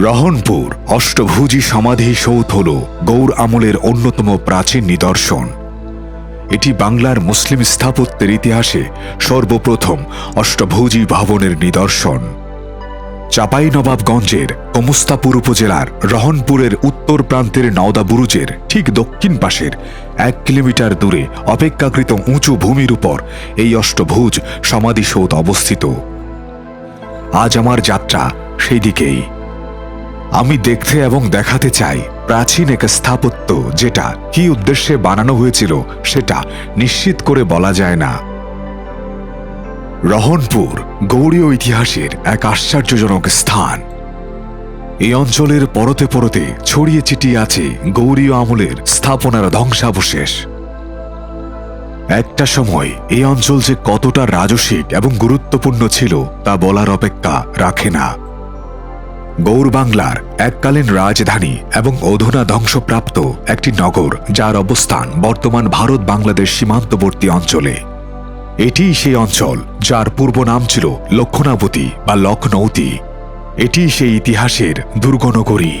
রহনপুর, অষ্টভুজী সমাধি সৌধ হল গৌর আমলের অন্যতম প্রাচীন নিদর্শন। এটি বাংলার মুসলিম স্থাপত্যের ইতিহাসে সর্বপ্রথম অষ্টভুজী ভবনের নিদর্শন। চাঁপাইনবাবগঞ্জের কমস্তাপুর উপজেলার রহনপুরের উত্তর প্রান্তের নওদা বুরুজের ঠিক দক্ষিণ পাশের এক কিলোমিটার দূরে অপেক্ষাকৃত উঁচু ভূমির উপর এই অষ্টভুজ সমাধিসৌধ অবস্থিত। আজ আমার যাত্রা সেই দিকেই। আমি দেখতে এবং দেখাতে চাই। প্রাচীন এক স্থাপত্য যেটা কি উদ্দেশ্যে বানানো হয়েছিল সেটা নিশ্চিত করে বলা যায় না। রহনপুর গৌড়ীয় ইতিহাসের এক আশ্চর্যজনক স্থান। এই অঞ্চলের পরতে পরতে ছড়িয়ে ছিটিয়ে আছে গৌরীয় আমলের স্থাপনার ধ্বংসাবশেষ। একটা সময় এই অঞ্চল যে কতটা রাজসিক এবং গুরুত্বপূর্ণ ছিল তা বলার অপেক্ষা রাখে না। গৌরবাংলার এককালীন রাজধানী এবং অধুনা ধ্বংসপ্রাপ্ত একটি নগর যার অবস্থান বর্তমান ভারত বাংলাদেশ সীমান্তবর্তী অঞ্চলে। এটি সেই অঞ্চল যার পূর্ব নাম ছিল লক্ষণাবতী বা লখনৌতি এটি সেই ইতিহাসের দুর্গনগরী,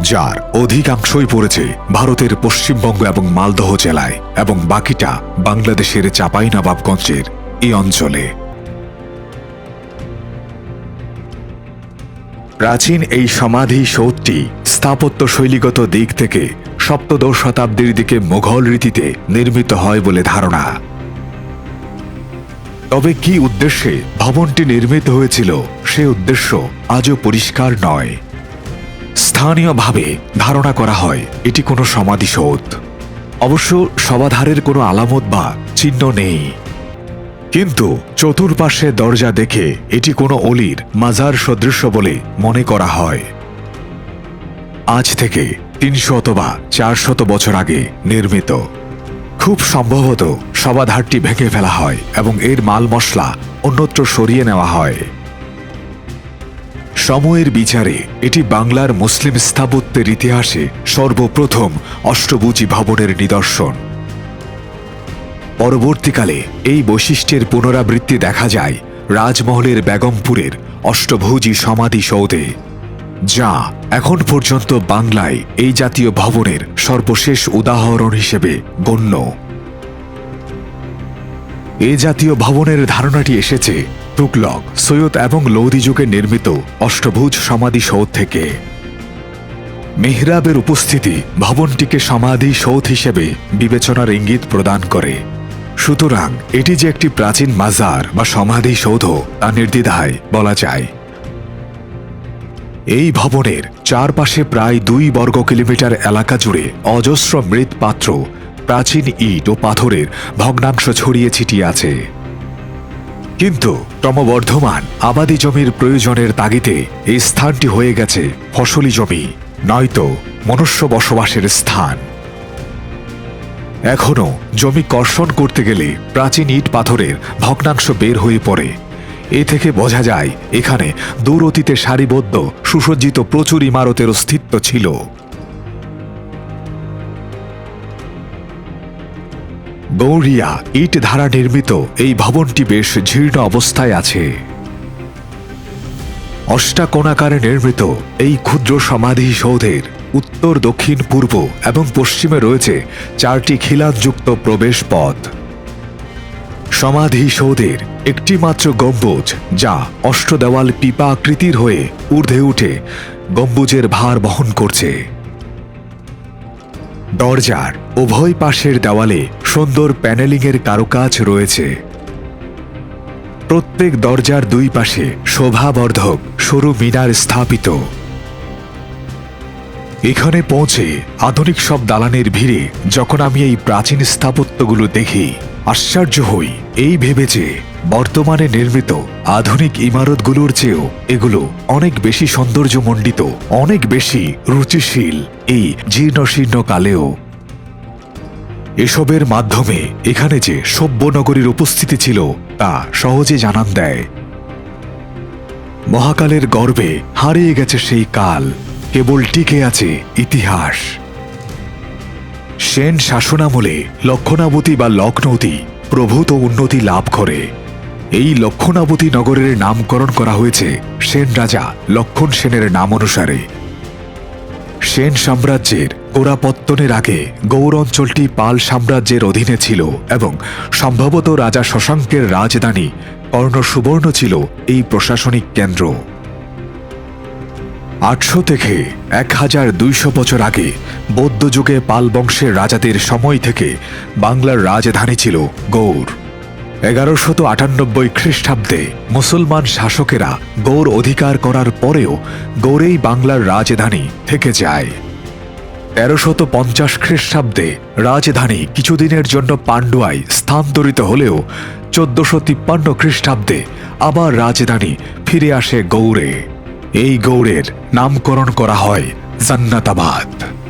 যার অধিকাংশই পড়েছে ভারতের পশ্চিমবঙ্গ এবং মালদহ জেলায় এবং বাকিটা বাংলাদেশের চাঁপাইনবাবগঞ্জের এই অঞ্চলে। প্রাচীন এই সমাধি সৌধটি স্থাপত্য শৈলীগত দিক থেকে সপ্তদশ শতাব্দীর দিকে মোঘল রীতিতে নির্মিত হয় বলে ধারণা। তবে কি উদ্দেশ্যে ভবনটি নির্মিত হয়েছিল সে উদ্দেশ্য আজও পরিষ্কার নয়। স্থানীয়ভাবে ধারণা করা হয় এটি কোনো সমাধিসৌধ অবশ্য সমাধারের কোনো আলামত বা চিহ্ন নেই। কিন্তু চতুর্পাশে দরজা দেখে এটি কোনো অলির মাজার সদৃশ্য বলে মনে করা হয়। আজ থেকে তিনশো অথবা চারশত বছর আগে নির্মিত। খুব সম্ভবত সবাধারটি ভেঙে ফেলা হয় এবং এর মাল মশলা অন্যত্র সরিয়ে নেওয়া হয়। সময়ের বিচারে এটি বাংলার মুসলিম স্থাপত্যের ইতিহাসে সর্বপ্রথম অষ্টভুজী ভবনের নিদর্শন। পরবর্তীকালে এই বৈশিষ্ট্যের পুনরাবৃত্তি দেখা যায় রাজমহলের বেগমপুরের অষ্টভুজী সমাধি সৌধে, যা এখন পর্যন্ত বাংলায় এই জাতীয় ভবনের সর্বশেষ উদাহরণ হিসেবে গণ্য। এ জাতীয় ভবনের ধারণাটি এসেছে তুগলক, সৈয়দ এবং লৌদি যুগে নির্মিত অষ্টভুজ সমাধি সৌধ থেকে। মেহরাবের উপস্থিতি ভবনটিকে সমাধি সৌধ হিসেবে বিবেচনার ইঙ্গিত প্রদান করে। সুতরাং এটি যে একটি প্রাচীন মাজার বা সমাধি সৌধ, তা নির্দ্বিধায় বলা যায়। এই ভবনের চারপাশে প্রায় দুই বর্গ কিলোমিটার এলাকা জুড়ে অজস্র মৃৎপাত্র, প্রাচীন ইট ও পাথরের ভগ্নাংশ ছড়িয়ে ছিটিয়ে আছে। কিন্তু ক্রমবর্ধমান আবাদি জমির প্রয়োজনের তাগিদে এই স্থানটি হয়ে গেছে ফসলি জমি, নয়তো মনুষ্য বসবাসের স্থান। এখনও জমি কর্ষণ করতে গেলে প্রাচীন ইট পাথরের ভগ্নাংশ বের হয়ে পড়ে। এ থেকে বোঝা যায়, এখানে দূর অতীতে সারিবদ্ধ, সুসজ্জিত প্রচুর ইমারতের অস্তিত্ব ছিল। গৌরিয়া ইট ধারা নির্মিত এই ভবনটি বেশ জীর্ণ অবস্থায় আছে। অষ্টাকোণাকারে নির্মিত এই ক্ষুদ্র সমাধি সৌধের উত্তর, দক্ষিণ, পূর্ব এবং পশ্চিমে রয়েছে চারটি খিলানযুক্ত প্রবেশ পথ। সমাধি সৌধের একটি মাত্র গম্বুজ, যা অষ্টদেওয়াল পিপা আকৃতির হয়ে ঊর্ধ্বে উঠে গম্বুজের ভার বহন করছে। দরজার উভয় পাশের দেওয়ালে সুন্দর প্যানেলিংয়ের কারুকাজ রয়েছে। প্রত্যেক দরজার দুই পাশে শোভাবর্ধক সরু মিনার স্থাপিত। এখানে পৌঁছে আধুনিক সব দালানের ভিড়ে যখন আমি এই প্রাচীন স্থাপত্যগুলো দেখি, আশ্চর্য হই। এই ভেবে যে বর্তমানে নির্মিত আধুনিক ইমারতগুলোর চেয়েও এগুলো অনেক বেশি সৌন্দর্যমণ্ডিত, অনেক বেশি রুচিশীল এই জীর্ণশীর্ণ কালেও। এসবের মাধ্যমে এখানে যে সভ্য নগরীর উপস্থিতি ছিল, তা সহজে জানান দেয়। মহাকালের গর্বে হারিয়ে গেছে সেই কাল। কেবল টিকে আছে ইতিহাস। সেন শাসনামলে লক্ষণাবতী বা লক্ষ্ণৌতি প্রভূত উন্নতি লাভ করে। এই লক্ষণাবতী নগরের নামকরণ করা হয়েছে সেন রাজা লক্ষণ সেনের নাম অনুসারে সেন সাম্রাজ্যের গোড়াপত্তনের আগে গৌর অঞ্চলটি পাল সাম্রাজ্যের অধীনে ছিল এবং সম্ভবত রাজা শশাঙ্কের রাজধানী কর্ণ সুবর্ণ ছিল এই প্রশাসনিক কেন্দ্র। আটশো থেকে এক হাজার দুইশো বছর আগে বৌদ্ধ যুগে পাল বংশের রাজাদের সময় থেকে বাংলার রাজধানী ছিল গৌর। এগারোশত আটানব্বই খ্রিস্টাব্দে মুসলমান শাসকেরা গৌর অধিকার করার পরেও গৌরেই বাংলার রাজধানী থেকে যায়। তেরোশত পঞ্চাশ খ্রিস্টাব্দে রাজধানী কিছুদিনের জন্য পাণ্ডুয়ায় স্থানান্তরিত হলেও চোদ্দশো তিপ্পান্ন খ্রিস্টাব্দে আবার রাজধানী ফিরে আসে গৌড়ে এই গৌড়ের নামকরণ করা হয় জান্নাতাবাদ।